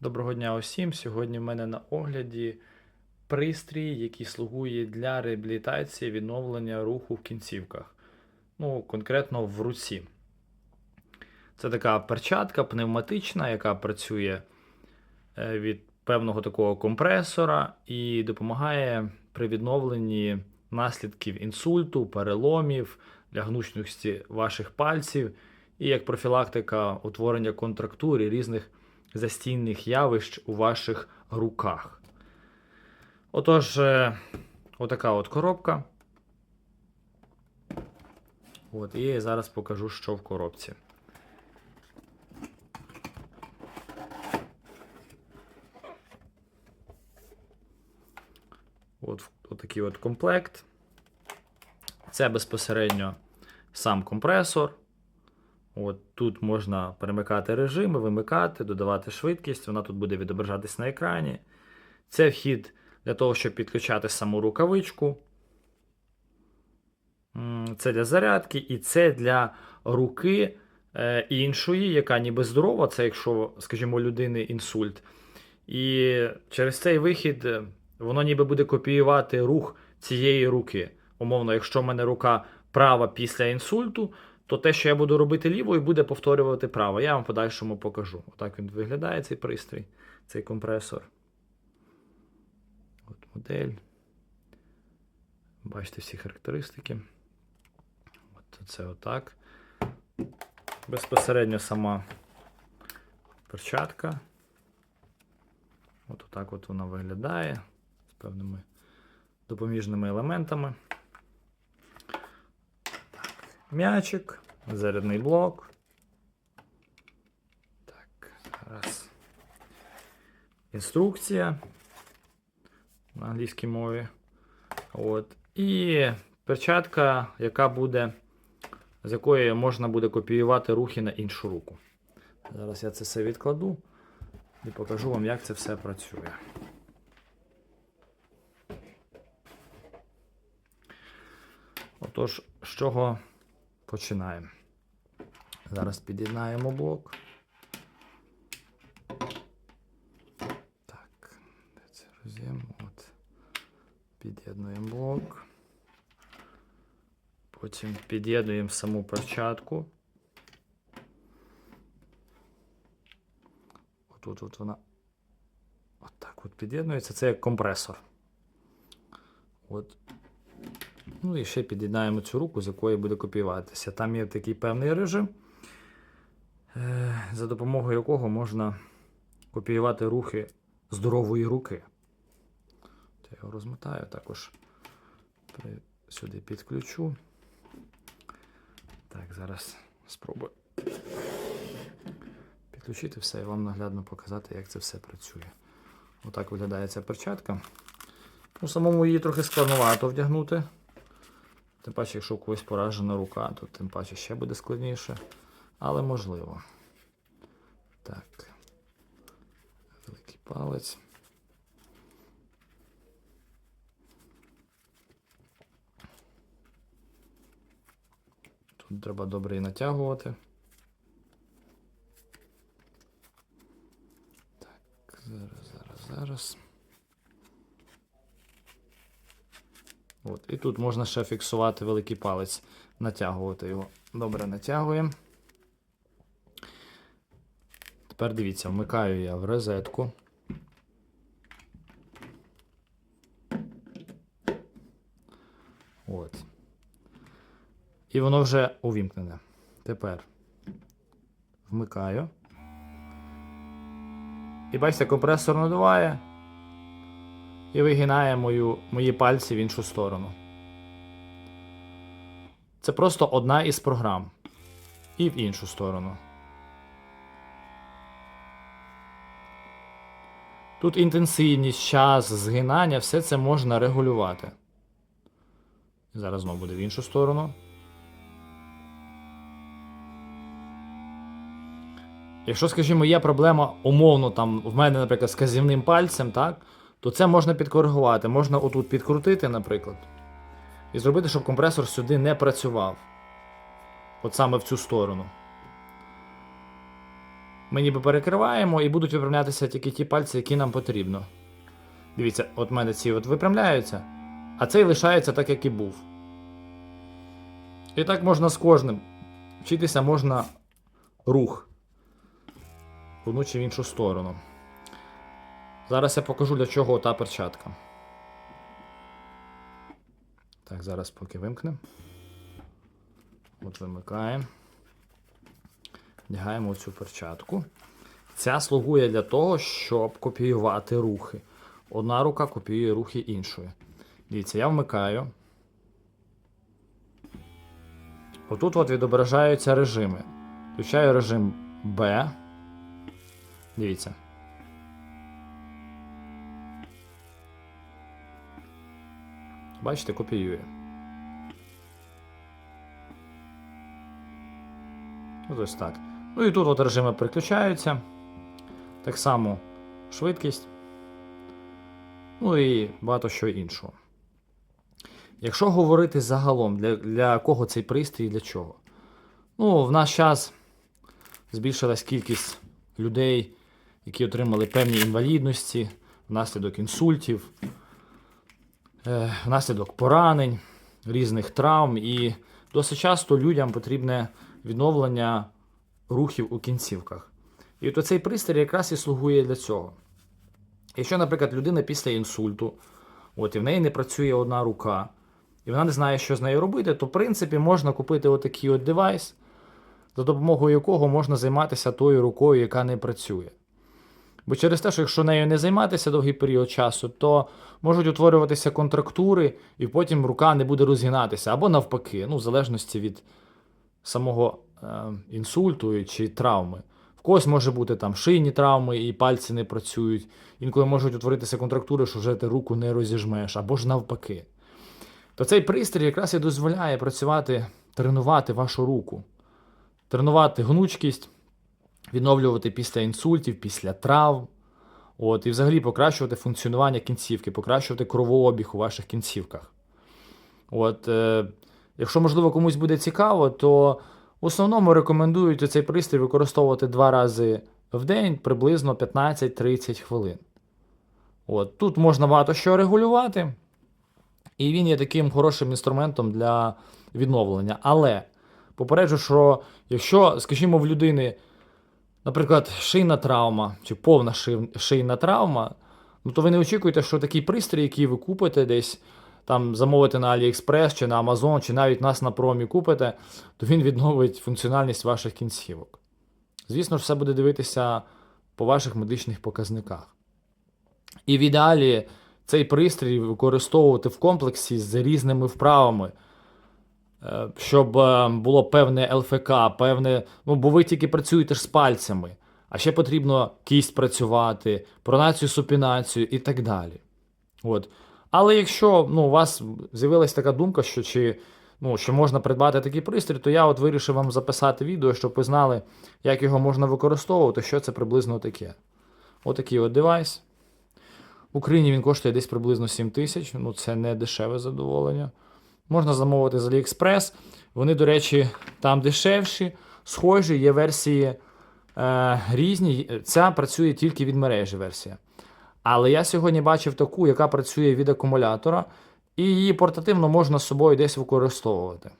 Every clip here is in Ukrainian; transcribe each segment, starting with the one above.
Доброго дня усім. Сьогодні в мене на огляді пристрій, який слугує для реабілітації відновлення руху в кінцівках. Ну, конкретно в руці. Це така перчатка пневматична, яка працює е, від певного такого компресора і допомагає при відновленні наслідків інсульту, переломів, для гнучності ваших пальців і як профілактика утворення контрактур і різних застійних явищ у ваших руках. Отож, е, отака от коробка. От, і зараз покажу, що в коробці. От, от такий от комплект. Це безпосередньо сам компресор. От Тут можна перемикати режими, вимикати, додавати швидкість, вона тут буде відображатись на екрані. Це вхід для того, щоб підключати саму рукавичку. Це для зарядки, і це для руки е, іншої, яка ніби здорова, це якщо, скажімо, людини інсульт. І через цей вихід е, воно ніби буде копіювати рух цієї руки. Умовно, якщо в мене рука права після інсульту, то те, що я буду робити лівою, буде повторювати право. Я вам подальшому покажу. Отак він виглядає, цей пристрій, цей компресор. От модель. Бачите всі характеристики. От це отак. Безпосередньо сама перчатка. От отак от вона виглядає з певними допоміжними елементами. М'ячик, зарядний блок. Так, зараз. Інструкція на англійській мові. От. І перчатка, яка буде, з якої можна буде копіювати рухи на іншу руку. Зараз я це все відкладу і покажу вам, як це все працює. Отож, з чого починаємо? Зараз під'єднаємо блок. Так, де це роз'єм? От. Під'єднуємо блок. Потім під'єднуємо саму перчатку. Отут от вона. От так от під'єднується. Це як компресор. От. Ну і ще під'єднаємо цю руку, з якої буде копіюватися. Там є такий певний режим, е, за допомогою якого можна копіювати рухи здорової руки. Я його розмотаю, також сюди підключу. Так, зараз спробую підключити все і вам наглядно показати, як це все працює. Отак виглядає ця перчатка. Ну, самому її трохи складновато вдягнути. Тим паче, якщо у когось поражена рука, то тим паче ще буде складніше. Але можливо. Так. Великий палець. Тут треба добре і натягувати. Так, зараз, зараз, зараз. От. І тут можна ще фіксувати великий палець, натягувати його. Добре натягуємо. Тепер дивіться, вмикаю я в розетку. От. І воно вже увімкнене. Тепер вмикаю. І бачите, компресор надуває і вигинає мою, мої пальці в іншу сторону. Це просто одна із програм. І в іншу сторону. Тут інтенсивність, час, згинання, все це можна регулювати. Зараз знову буде в іншу сторону. Якщо, скажімо, є проблема умовно, там, в мене, наприклад, з казівним пальцем, так, то це можна підкоригувати. Можна отут підкрутити, наприклад, і зробити, щоб компресор сюди не працював. От саме в цю сторону. Ми ніби перекриваємо і будуть випрямлятися тільки ті пальці, які нам потрібно. Дивіться, от в мене ці от випрямляються, а цей лишається так, як і був. І так можна з кожним. Вчитися можна рух. В одну чи в іншу сторону. Зараз я покажу, для чого та перчатка. Так, зараз поки вимкнемо. От вимикаємо. Вдягаємо цю перчатку. Ця слугує для того, щоб копіювати рухи. Одна рука копіює рухи іншої. Дивіться, я вмикаю. Отут от відображаються режими. Включаю режим B. Дивіться. Бачите, копіює. Ось так. Ну і тут от режими переключаються. Так само швидкість. Ну і багато що іншого. Якщо говорити загалом, для, для кого цей пристрій і для чого? Ну, в наш час збільшилась кількість людей, які отримали певні інвалідності внаслідок інсультів, внаслідок поранень, різних травм. І досить часто людям потрібне відновлення рухів у кінцівках. І от цей пристрій якраз і слугує для цього. Якщо, наприклад, людина після інсульту, от, і в неї не працює одна рука, і вона не знає, що з нею робити, то в принципі можна купити отакий от девайс, за допомогою якого можна займатися тою рукою, яка не працює. Бо через те, що якщо нею не займатися довгий період часу, то можуть утворюватися контрактури, і потім рука не буде розгинатися, або навпаки, ну, в залежності від самого е, інсульту чи травми. В когось може бути там шийні травми і пальці не працюють. Інколи можуть утворитися контрактури, що вже ти руку не розіжмеш, або ж навпаки. То цей пристрій якраз і дозволяє працювати, тренувати вашу руку, тренувати гнучкість, відновлювати після інсультів, після травм. От, і взагалі покращувати функціонування кінцівки, покращувати кровообіг у ваших кінцівках. От, е, якщо, можливо, комусь буде цікаво, то в основному рекомендують цей пристрій використовувати два рази в день приблизно 15-30 хвилин. От, тут можна багато що регулювати, і він є таким хорошим інструментом для відновлення. Але попереджу, що якщо, скажімо, в людини, наприклад, шийна травма чи повна шийна травма, ну то ви не очікуєте, що такий пристрій, який ви купите десь там замовите на AliExpress чи на Amazon, чи навіть нас на промі купите, то він відновить функціональність ваших кінцівок. Звісно ж, все буде дивитися по ваших медичних показниках. І в ідеалі цей пристрій використовувати в комплексі з різними вправами, щоб е, було певне ЛФК, певне. Ну, бо ви тільки працюєте ж з пальцями, а ще потрібно кість працювати, пронацію, супінацію і так далі. От. Але якщо ну, у вас з'явилася така думка, що чи, ну, що можна придбати такий пристрій, то я от вирішив вам записати відео, щоб ви знали, як його можна використовувати, що це приблизно таке. Отакий от девайс. В Україні він коштує десь приблизно 7 тисяч, ну це не дешеве задоволення. Можна замовити з AliExpress. Вони, до речі, там дешевші, схожі, є версії е, різні. Ця працює тільки від мережі версія. Але я сьогодні бачив таку, яка працює від акумулятора, і її портативно можна з собою десь використовувати.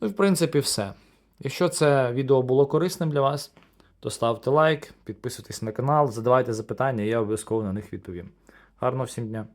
Ну в принципі все. Якщо це відео було корисним для вас, то ставте лайк, підписуйтесь на канал, задавайте запитання, і я обов'язково на них відповім. Гарного всім дня!